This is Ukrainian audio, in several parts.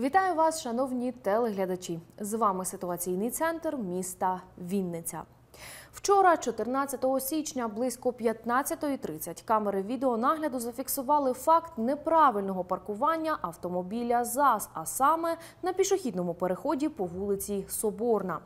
Вітаю вас, шановні телеглядачі. З вами ситуаційний центр міста Вінниця. Вчора, 14 січня, близько 15.30 камери відеонагляду зафіксували факт неправильного паркування автомобіля ЗАЗ, а саме на пішохідному переході по вулиці Соборна.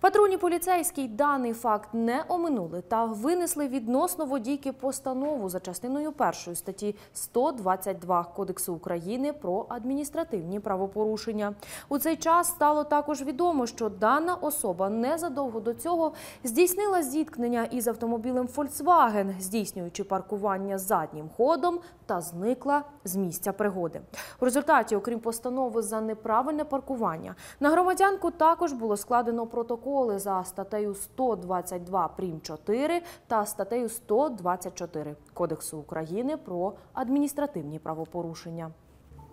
Патрульні поліцейські даний факт не оминули та винесли відносно водійки постанову за частиною першої статті 122 Кодексу України про адміністративні правопорушення. У цей час стало також відомо, що дана особа незадовго до цього здійснила зіткнення із автомобілем Volkswagen, здійснюючи паркування заднім ходом та зникла з місця пригоди. У результаті, окрім постанови за неправильне паркування, на громадянку також було складено протоколи за статтею 122 прим 4 та статтею 124 Кодексу України про адміністративні правопорушення.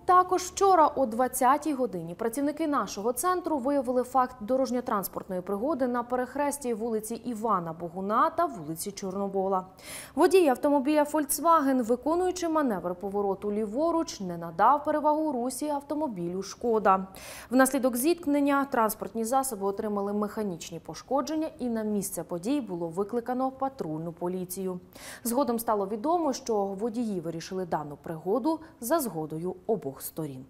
Також вчора о 20-й годині працівники нашого центру виявили факт дорожньо-транспортної пригоди на перехресті вулиці Івана Богуна та вулиці Чорнобола. Водій автомобіля Volkswagen, виконуючи маневр повороту ліворуч, не надав перевагу русі автомобілю Шкода. Внаслідок зіткнення транспортні засоби отримали механічні пошкодження, і на місце подій було викликано патрульну поліцію. Згодом стало відомо, що водії вирішили дану пригоду за згодою обох сторін.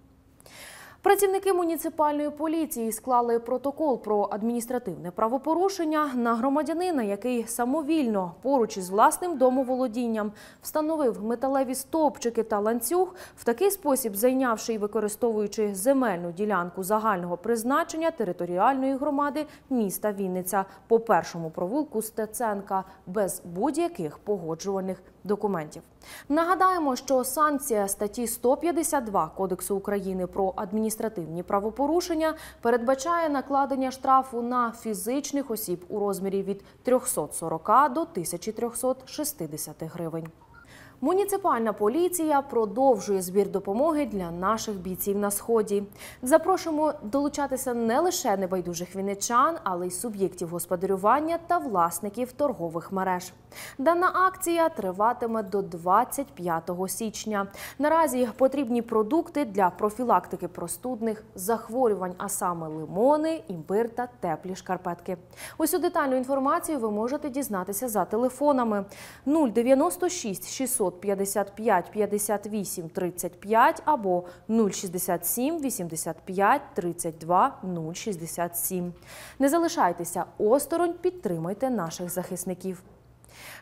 Працівники муніципальної поліції склали протокол про адміністративне правопорушення на громадянина, який самовільно поруч із власним домоволодінням встановив металеві стовпчики та ланцюг, в такий спосіб зайнявши і використовуючи земельну ділянку загального призначення територіальної громади міста Вінниця по першому провулку Стеценка без будь-яких погоджувальних документів. Нагадаємо, що санкція статті 152 Кодексу України про адміністративні правопорушення передбачає накладення штрафу на фізичних осіб у розмірі від 340 до 1360 гривень. Муніципальна поліція продовжує збір допомоги для наших бійців на сході. Запрошуємо долучатися не лише небайдужих вінничан, але й суб'єктів господарювання та власників торгових мереж. Дана акція триватиме до 25 січня. Наразі потрібні продукти для профілактики простудних захворювань, а саме лимони, імбир та теплі шкарпетки. Усю детальну інформацію ви можете дізнатися за телефонами 096 655 58 35 або 067 85 32 067. Не залишайтеся осторонь, підтримуйте наших захисників.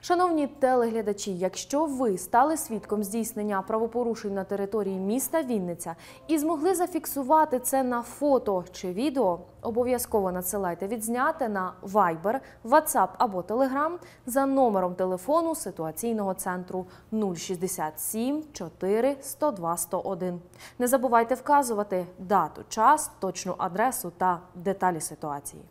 Шановні телеглядачі, якщо ви стали свідком здійснення правопорушень на території міста Вінниця і змогли зафіксувати це на фото чи відео, обов'язково надсилайте відзняте на Viber, WhatsApp або Telegram за номером телефону ситуаційного центру 067 4 102 101. Не забувайте вказувати дату, час, точну адресу та деталі ситуації.